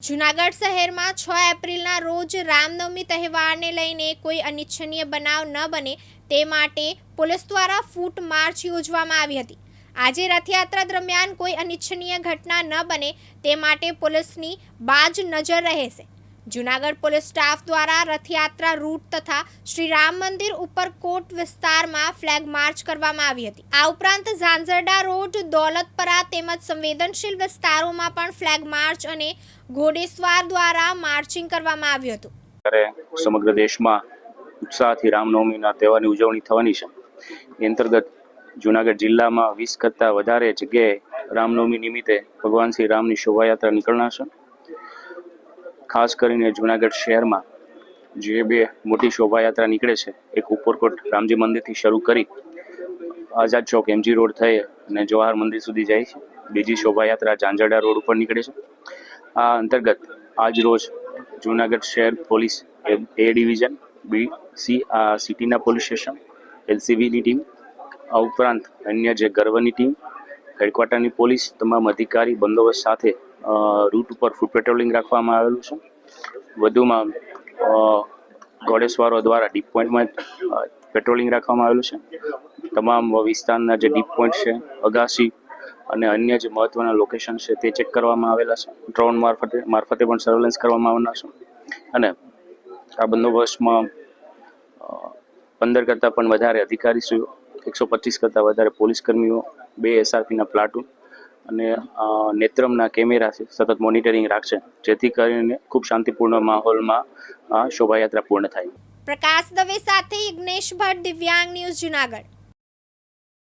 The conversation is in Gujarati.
જુનાગઢ શહેરમાં છ એપ્રિલના રોજ રામનવમી તહેવારને લઈને કોઈ અનિચ્છનીય બનાવ ન બને તે માટે પોલીસ દ્વારા ફૂટ માર્ચ યોજવામાં આવી હતી. આજે રથયાત્રા દરમિયાન કોઈ અનિચ્છનીય ઘટના ન બને તે માટે પોલીસની બાજ નજર રહેશે. જુનાગઢ પોલીસ સ્ટાફ દ્વારા રથયાત્રા રૂટ તથા શ્રી રામ મંદિર ઉપર કોટ વિસ્તારમાં ફ્લેગ માર્ચ કરવામાં આવી હતી. આ ઉપરાંત ઝાંઝરડા રોડ, દોલતપરા તેમજ સંવેદનશીલ વિસ્તારોમાં પણ ફ્લેગ માર્ચ અને ઘોડેસવાર દ્વારા માર્ચિંગ કરવામાં આવ્યું હતું. સમગ્ર દેશમાં ઉત્સાહથી રામનવમીના તહેવારની ઉજવણી થવાની છે. એ અંતર્ગત જુનાગઢ જિલ્લામાં વીસ કરતાં વધારે જગ્યાએ રામનવમી નિમિત્તે ભગવાન શ્રી રામની શોભાયાત્રા નીકળનાર છે. ખાસ કરીને જુનાગઢ શહેરમાં જે બે મોટી શોભાયાત્રા નીકળે છે, એક ઉપરકોટ રામજી મંદિરથી શરૂ કરી આઝાદ ચોક એમજી રોડ થઈ અને જવાહર મંદિર સુધી જાય છે. બીજી શોભાયાત્રા ઝાંઝરડા રોડ ઉપર નીકળે છે. આ અંતર્ગત આજ રોજ જુનાગઢ શહેર police A division B C આ સિટીના પોલીસ સ્ટેશન, એલસીબીની ટીમ, આ ઉપરાંત અન્ય જે ગર્વની ટીમ, હેડક્વાર્ટરની પોલીસ, તમામ અધિકારી, બંદોબસ્ત સાથે રૂટ ઉપર ફૂટ પેટ્રોલિંગ રાખવામાં આવેલું છે. વધુમાં ઘોડેસવારો દ્વારા ડીપ પોઈન્ટમાં પેટ્રોલિંગ રાખવામાં આવેલું છે. તમામ વિસ્તારના જે ડીપ પોઈન્ટ છે અગાસી અને અન્ય જે મહત્વના લોકેશન છે તે ચેક કરવામાં આવેલા છે. ડ્રોન મારફતે મારફતે પણ સર્વેલન્સ કરવામાં આવનાર છે. અને આ બંદોબસ્તમાં પંદર કરતાં પણ વધારે અધિકારીશ્રીઓ, એકસો પચીસ કરતાં વધારે પોલીસ કર્મીઓ બે એસઆરપીના પ્લાટૂન અને નેત્રમના કેમેરા સતત મોનિટરિંગ રાખશે. જેથી કરીને ખૂબ શાંતિપૂર્ણ માહોલમાં શોભાયાત્રા પૂર્ણ થાય. પ્રકાશ દવે સાથે યજ્ઞેશ ભટ્ટ, દિવ્યાંગ ન્યૂઝ જુનાગઢ.